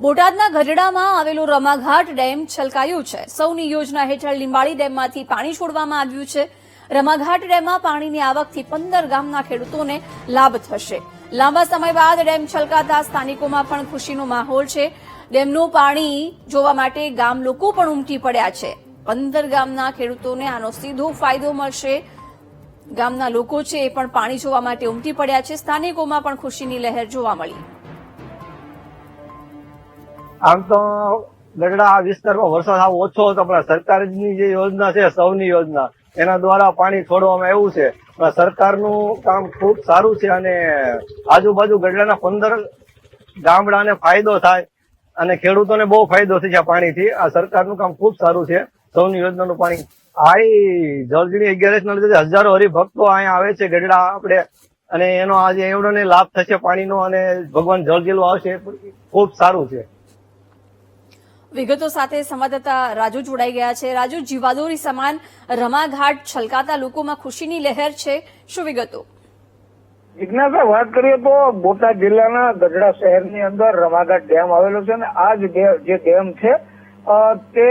બોટાદના ગઢડામાં આવેલો રમાઘાટ ડેમ છલકાયું છે. સૌની યોજના હેઠળ લીંબાળી ડેમમાંથી પાણી છોડવામાં આવ્યું છે. રમાઘાટ ડેમમાં પાણીની આવકથી પંદર ગામના ખેડૂતોને લાભ થશે. લાંબા સમય બાદ ડેમ છલકાતા સ્થાનિકોમાં પણ ખુશીનો માહોલ છે. ડેમનું પાણી જોવા માટે ગામ લોકો પણ ઉમટી પડ્યા છે. પંદર ગામના ખેડૂતોને આનો સીધો ફાયદો મળશે. ગામના લોકો છે એ પણ પાણી જોવા માટે ઉમટી પડ્યા છે. સ્થાનિકોમાં પણ ખુશીની લહેર જોવા મળી. આમ તો ગઢડા આ વિસ્તારમાં વરસાદ આવો ઓછો હતો, પણ સરકારની જે યોજના છે, સૌની યોજના, એના દ્વારા પાણી છોડવામાં આવ્યું છે. પણ સરકારનું કામ ખૂબ સારું છે અને આજુબાજુ ગઢડાના પંદર ગામડાને ફાયદો થાય અને ખેડૂતોને બહુ ફાયદો થશે આ પાણીથી. આ સરકારનું કામ ખૂબ સારું છે. સૌની યોજનાનું પાણી આઈ જળજણી જળજીણી અગિયારસ ના લીધે હજારો હરિભક્તો અહીંયા આવે છે ગઢડા આપણે. અને એનો આજે એવડોને લાભ થશે પાણીનો અને ભગવાન જળજીલો આવશે. ખૂબ સારું છે. વિગતો સાથે સંવાદદાતા રાજુ જોડાઈ ગયા છે. રાજુ, જીવાદોરી સમાન રમાઘાટ છલકાતા લોકોમાં ખુશીની લહેર છે. શું વિગતો? જિજ્ઞાસા વાત કરીએ તો બોટાદ જિલ્લાના ગઢડા શહેરની અંદર રમાઘાટ ડેમ આવેલો છે અને આ જે ડેમ છે તે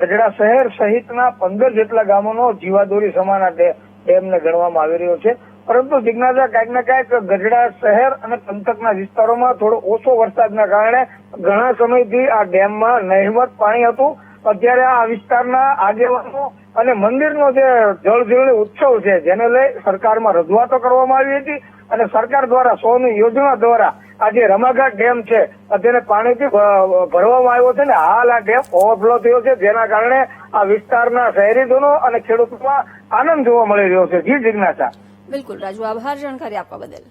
ગઢડા શહેર સહિતના પંદર જેટલા ગામોનો જીવાદોરી સમાન આ ડેમને ગણવામાં આવી રહ્યો છે. પરંતુ જિજ્ઞાસા કાંઈક ને કાંઈક ગઢડા શહેર અને પંથકના વિસ્તારોમાં થોડો ઓછો વરસાદના કારણે ઘણા સમયથી આ ડેમમાં નહિવત પાણી હતું. અત્યારે આ વિસ્તારના આગેવાનો અને મંદિરનો જે જળજીલણી ઉત્સવ છે, જેને લઈ સરકારમાં રજૂઆતો કરવામાં આવી હતી અને સરકાર દ્વારા સોની યોજના દ્વારા આ જે રમાઘાટ ડેમ છે તેને પાણીથી ભરવામાં આવ્યો છે ને, હાલ આ ડેમ ઓવરફ્લો થયો છે, જેના કારણે આ વિસ્તારના શહેરીજનો અને ખેડૂતોમાં આનંદ જોવા મળી રહ્યો છે. જી જિજ્ઞાસા. બિલકુલ રાજુ આભાર જાણકારી આપવા બદલ.